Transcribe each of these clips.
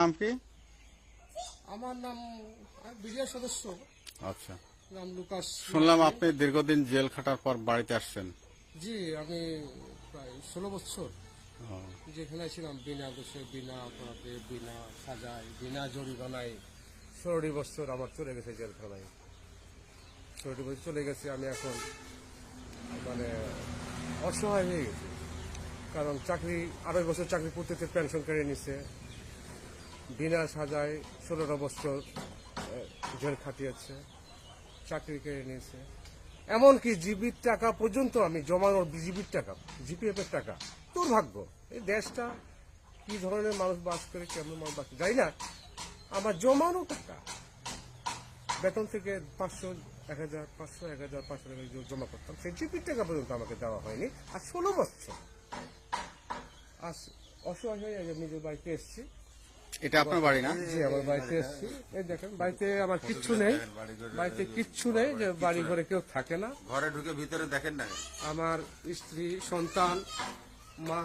নাম কি? আমার নাম বিজয় সদস্য। আচ্ছা। নাম লুকাস। শুনলাম আপনি দীর্ঘদিন জেল খাটার পর বাড়িতে আসছেন। জি আমি প্রায় ষোলো বছর যেখানে ছিলাম বিনা দোষে বিনা অপরাধে বিনা সাজায় বিনা জরিমানায় ষোলোটি বছর আমার চলে গেছে জেলখানায়। ষোলোটি বছর চলে গেছে আমি এখন মানে অসহায় হয়ে গেছি। কারণ চাকরি আড়াই বছর চাকরি করতে পেনশন কেড়ে নিছে। বিনা সাজায় ষোলোটা বছর জেল খাটিয়েছে, চাকরি কেড়ে নিয়েছে। এমনকি জিবির টাকা পর্যন্ত আমি জমানোর জিবির টাকা জিপিএফ এর টাকা, দুর্ভাগ্য। এই দেশটা কি ধরনের মানুষ বাস করে, কেমন মানুষ বাস যাই না। আমার জমানো টাকা, বেতন থেকে পাঁচশো, এক হাজার, পাঁচশো, এক হাজার, পাঁচশো টাকা জমা করতাম। সেই জিপির টাকা পর্যন্ত আমাকে দেওয়া হয়নি। আর ষোলো বছর, আজ অসহায় হয়ে নিজের বাড়িতে এসেছি। এটা আপনার বাড়ি না? জি আমার বাড়িতে এসেছি। এই দেখেন বাড়িতে আমার কিচ্ছু নেই। বাড়িতে কিচ্ছু নেই যে বাড়ি ঘরে কেউ থাকে না। ঘরে ঢুকে ভিতরে দেখেন না আমার স্ত্রী সন্তান মা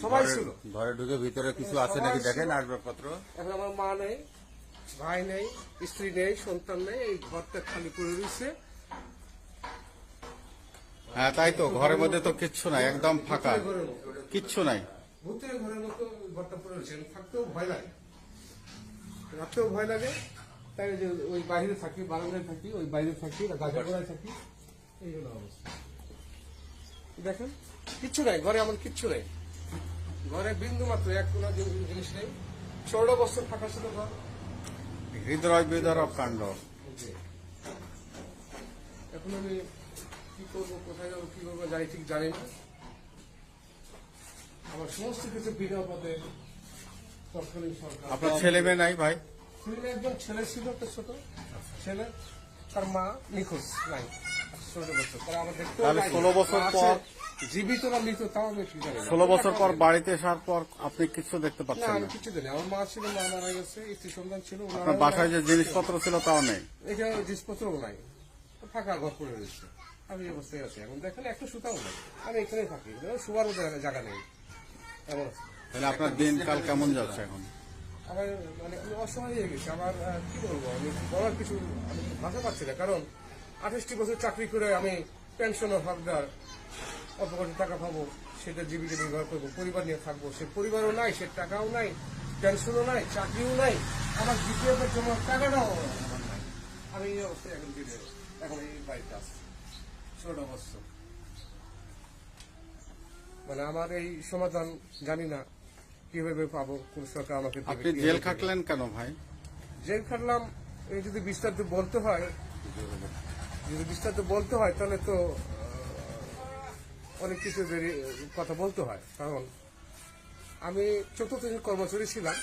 সবাই ছিল। ঘরে ঢুকে ভিতরে কিছু আছে নাকি দেখেন আসবাবপত্র? এখন আমার মা নেই ভাই নেই স্ত্রী নেই সন্তান নেই এই ঘরটা খালি করে রয়েছে। হ্যাঁ তাই তো ঘরের মধ্যে তো কিচ্ছু নাই একদম ফাঁকা। কিচ্ছু নাই। ভূতের ঘরের মতো ঘরটা পড়ে রয়েছে থাকতেও ভয় লাগে। রাখতেও ভয় লাগে তাই যে ওই বাইরে থাকি বারান্দায় থাকি ওই বাইরে থাকি গাছা গোড়ায় থাকি এই হলো অবস্থা। দেখেন কিচ্ছু নাই ঘরে আমার কিচ্ছু নেই। ঘরে বিন্দু মাত্র এক কোনো জিনিস- নেই। ষোলো বছর ফাঁকা ছিল ঘর হৃদয় বিদারক কাণ্ড। এখন আমি কি করব কোথায় যাব কি করব জানি ঠিক জানি না। আমার সমস্ত কিছু বিনা পদে তৎকালীন সরকার। আপনার ছেলে মেয়ে নাই ভাই? ছেলে একজন ছেলে ছিল একটা ছোট। ছেলে তার মা নিখোঁজ নাই। ষোলো বছর। আমার দেখতেও তাহলে পাইনি। 16 বছর পর- জীবিত না মৃত তাও আমি ষোলো বছর পর বাড়িতে আসার পর আপনি কিছু দেখতে পাচ্ছেন না? কিছু আমার মা ছিল মা মারা গেছে স্ত্রী সন্তান ছিল আপনার বাসায় যে জিনিসপত্র ছিল তাও নেই? এখানে জিনিসপত্রও নাই। ফাঁকা ঘর পড়ে রয়েছে। আমি অবস্থায় আছি। এখন দেখেন একটা সুতাও নাই। আমি এখানে থাকি। মতো জায়গা- নেই। তাহলে আপনার দিনকাল কেমন যাচ্ছে এখন? আমার মানে আমি অসহায় হয়ে গেছি। আমার কি বলব? আমি বলার কিছু, আমি ভাষা পাচ্ছি না। কারণ আঠাশটি বছর চাকরি করে আমি পেনশনের হকদার অল্প কত টাকা পাবো, সেটা জীবিকা নির্ভর করব, পরিবার নিয়ে থাকব। সে পরিবারও নাই, সে টাকাও নাই পেনশনও নাই, চাকরিও নাই। আমার এর জন্য টাকাটাও আমি এই অবস্থায় এখন দিনে, এখন এই বাড়িতে আসছি ছোট বছর। মানে আমার এই সমাধান জানি না কীভাবে পাবো কোন সরকার আমাকে আপনি জেল খাটলেন কেন ভাই? জেল খাটলাম এই যদি বিস্তারিত বলতে হয় যদি বিস্তারিত বলতে হয় তাহলে তো অনেক কিছু কথা বলতে হয়। কারণ আমি চতুর্থ কর্মচারী ছিলাম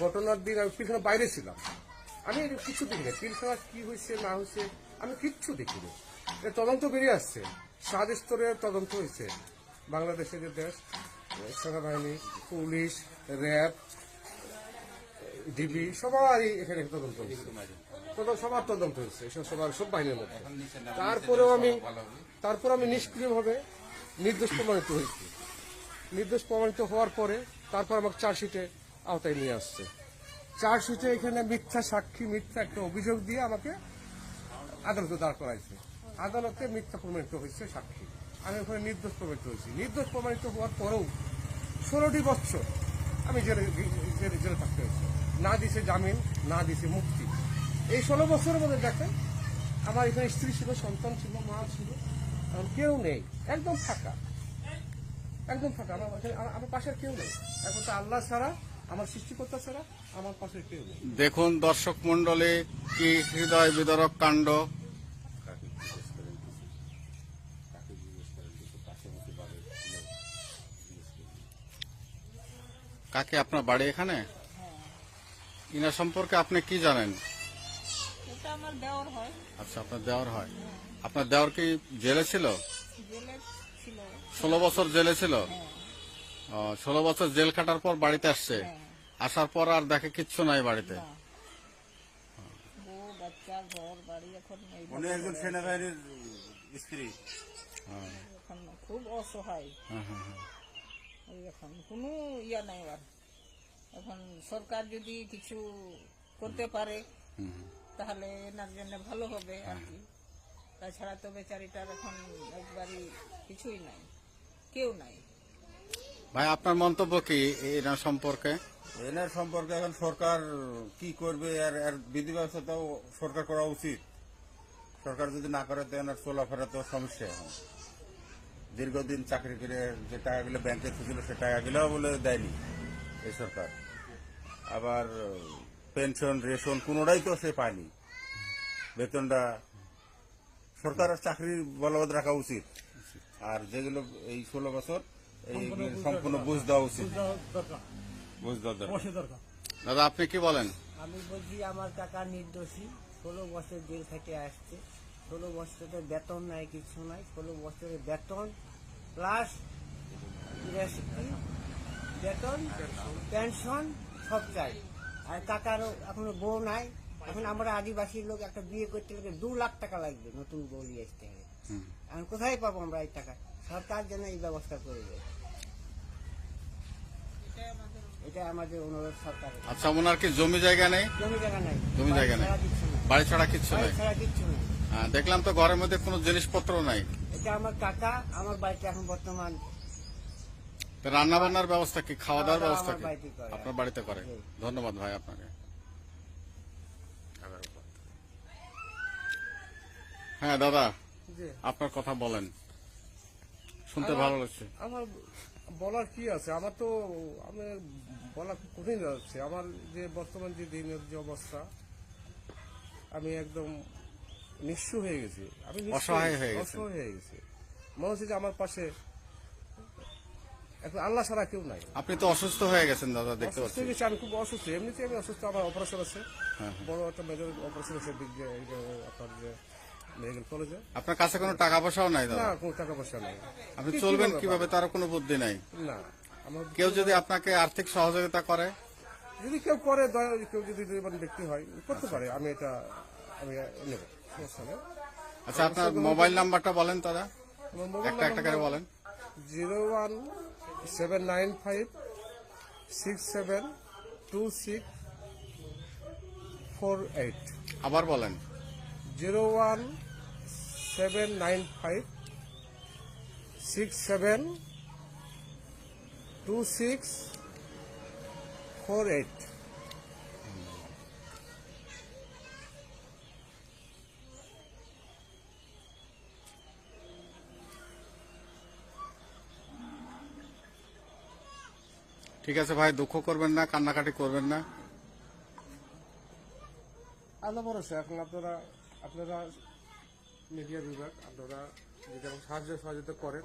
ঘটনার দিন আমি পিলখানা বাইরে ছিলাম। আমি কিছু দেখিনি পিলখানা কি হয়েছে না হয়েছে আমি কিচ্ছু দেখিনি। তদন্ত বেরিয়ে আসছে সাত স্তরের তদন্ত হয়েছে। বাংলাদেশের দেশ, সেনাবাহিনী, পুলিশ, র্যাব, ডিবি সবারই এখানে তদন্ত সবার তদন্ত হয়েছে সবার, সব বাহিনীর মধ্যে। তারপরেও আমি, তারপর আমি নিষ্ক্রিয়ভাবে নির্দোষ প্রমাণিত হয়েছি। নির্দোষ প্রমাণিত হওয়ার পরে তারপর আমাকে চার্জশিটে আওতায় নিয়ে আসছে। চার্জশিটে এখানে মিথ্যা সাক্ষী, মিথ্যা একটা অভিযোগ দিয়ে আমাকে আদালতে দাঁড় করাইছে। আদালতে মিথ্যা প্রমাণিত হয়েছে সাক্ষী। আমি ওখানে নির্দোষ প্রমাণিত হয়েছি। নির্দোষ প্রমাণিত হওয়ার পরেও ষোলোটি বছর আমি জেলে জেলে থাকতে হয়েছে। না দিছে জামিন, না দিছে মুক্তি। এই ষোলো বছরের মধ্যে দেখেন, আমার এখানে স্ত্রী ছিল, সন্তান ছিল, মা ছিল, এখন কেউ নেই। একদম ফাঁকা। একদম ফাঁকা। আমার পাশে- আমার- পাশের কেউ নেই। এখন তো আল্লাহ ছাড়া, আমার সৃষ্টিকর্তা ছাড়া, আমার পাশে কেউ নেই। দেখুন দর্শক মন্ডলী কি হৃদয় বিদারক কাণ্ড। কাকে আপনার বাড়ি এখানে? ইনা সম্পর্কে আপনি কি জানেন? এটা আমার দেওয়ার হয়। আচ্ছা আপনার দেওয়ার হয়। আপনার দেওয়ার কি জেলে ছিল? ষোলো বছর জেলে ছিল? ও, ষোলো বছর জেল কাটার পর বাড়িতে আসছে? আসার পর আর দেখে কিচ্ছু নাই বাড়িতে? বউ বাচ্চা ঘর বাড়ি এখন নেই। উনি একজন সেনাবাহিনীর স্ত্রী। খুব অসহায়। হ্যাঁ হ্যাঁ হ্যাঁ। এখন কোনো ইয়া নাই আর। এখন সরকার যদি কিছু করতে পারে তাহলে এনার জন্য ভালো হবে আর কি। তাছাড়া তো বেচারিটার এখন একবারই কিছুই নাই কেউ নাই। ভাই আপনার মন্তব্য কি এনার সম্পর্কে? এনার সম্পর্কে এখন সরকার কি করবে আর এর বিধি ব্যবস্থাটাও সরকার করা উচিত। সরকার যদি না করে তো এনার চলাফেরা তো সমস্যা এখন। দীর্ঘদিন চাকরি করে যে টাকাগুলো ব্যাংকে ছিল সে টাকাগুলো বলে দেয়নি এই সরকার। আবার পেনশন রেশন কোনোটাই তো সে পায়নি। বেতনটা সরকারের চাকরির বলবৎ রাখা উচিত। আর যেগুলো এই ষোলো বছর এই সম্পূর্ণ বুঝ দেওয়া উচিত। বুঝ দেওয়া দরকার। দাদা আপনি কি বলেন? আমি বলছি আমার কাকা নির্দোষী ষোলো বছর জেল থেকে আসছে। ষোলো বছরের বেতন নাই কিছু নাই ষোলো বছরের বেতন প্লাস বেতন পেনশন সব চাই। আর কাকারও এখনও বউ নাই। এখন আমরা আদিবাসী লোক একটা বিয়ে করতে গেলে দু লাখ টাকা লাগবে নতুন বউ নিয়ে আসতে হবে এখন কোথায় পাবো আমরা এই টাকা? সরকার যেন এই ব্যবস্থা করে দেয়। এটা আমাদের অনুরোধ সরকারের। আচ্ছা ওনার কি জমি জায়গা নেই? জমি জায়গা নাই। জমি জায়গা নেই? বাড়ি ছাড়া কিচ্ছু বাড়ি নেই? ছাড়া কিচ্ছু নেই। দেখলাম তো ঘরের মধ্যে কোনো জিনিসপত্র নাই। এটা আমার কাকা আমার বাড়িতে এখন বর্তমান রান্না বান্নার ব্যবস্থা কি খাওয়া দাওয়ার ব্যবস্থা কি। আপনার বাড়িতে করে। ধন্যবাদ ভাই আপনাকে। হ্যাঁ দাদা আপনার কথা বলেন। শুনতে ভালো লাগছে। আমার বলার কি আছে? আমার তো আমি বলা খুব কঠিন যাচ্ছে আমার যে বর্তমান যে দিনের যে অবস্থা আমি একদম নিঃস্ব হয়ে গেছি। আমি অসহায় হয়ে গেছেন। অসহায় হয়ে গেছি। মনে হচ্ছে যে আমার পাশে এখন আল্লাহ ছাড়া কেউ নাই। আপনি তো অসুস্থ হয়ে গেছেন দাদা দেখতে পাচ্ছি। আমি খুব অসুস্থ। এমনিতে আমি অসুস্থ আমার অপারেশন আছে। হ্যাঁ, বড় একটা মেজর অপারেশন আছে আপনার যে মেডিকেল কলেজে আপনার কাছে কোনো টাকা পয়সাও নাই না দাদা কোনো টাকা পয়সা নেই। আপনি চলবেন কীভাবে? তার কোনো বুদ্ধি নাই। না আমার কেউ যদি আপনাকে আর্থিক সহযোগিতা করে? যদি কেউ করে দয়া কেউ যদি ব্যক্তি হয় করতে পারে। আমি এটা আমি নেব। আচ্ছা আপনার মোবাইল নাম্বারটা বলেন দাদা একটা একটা করে বলেন। Zero one seven nine five six seven two six four eight আবার বলেন। Zero one seven nine five six seven two six four eight ঠিক আছে ভাই দুঃখ করবেন না কান্নাকাটি করবেন না। আল্লাহ ভরসা এখন আপনারা আপনারা মিডিয়া বিভাগ আপনারা যদি সাহায্য সহযোগিতা করেন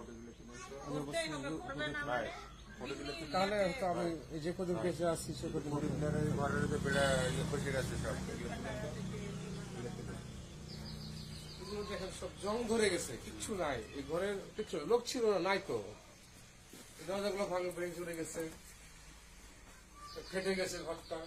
তাহলে হয়তো আমি এই যে কদিন বেঁচে আসছি সে কদিন ঘরের বেড়া ইয়ে বসে সব। দেখেন সব জং ধরে গেছে কিচ্ছু নাই। এই ঘরের কিচ্ছু লোক ছিল না নাই তো। দরজাগুলো ভাঙে ব্রেক চলে গেছে। ফেটে গেছে ঘরটা।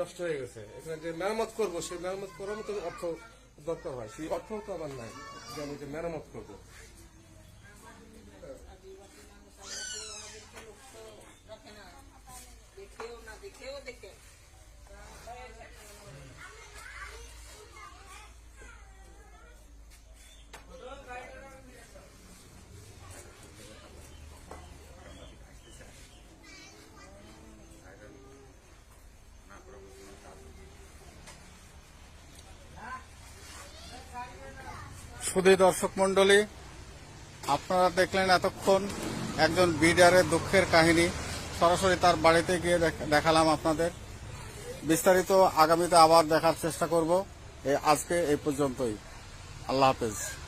নষ্ট হয়ে গেছে। এখানে যে মেরামত করব সেই মেরামত করার মতো অর্থ দরকার হয়। সেই অর্থ তো আমার নাই যে আমি যে মেরামত করব। শুধু দর্শক মন্ডলী আপনারা দেখলেন এতক্ষণ একজন বিডারের দুঃখের কাহিনী। সরাসরি তার বাড়িতে গিয়ে দেখ- দেখালাম আপনাদের। বিস্তারিত আগামীতে আবার দেখার চেষ্টা করব। আজকে এই পর্যন্তই। আল্লাহ হাফেজ।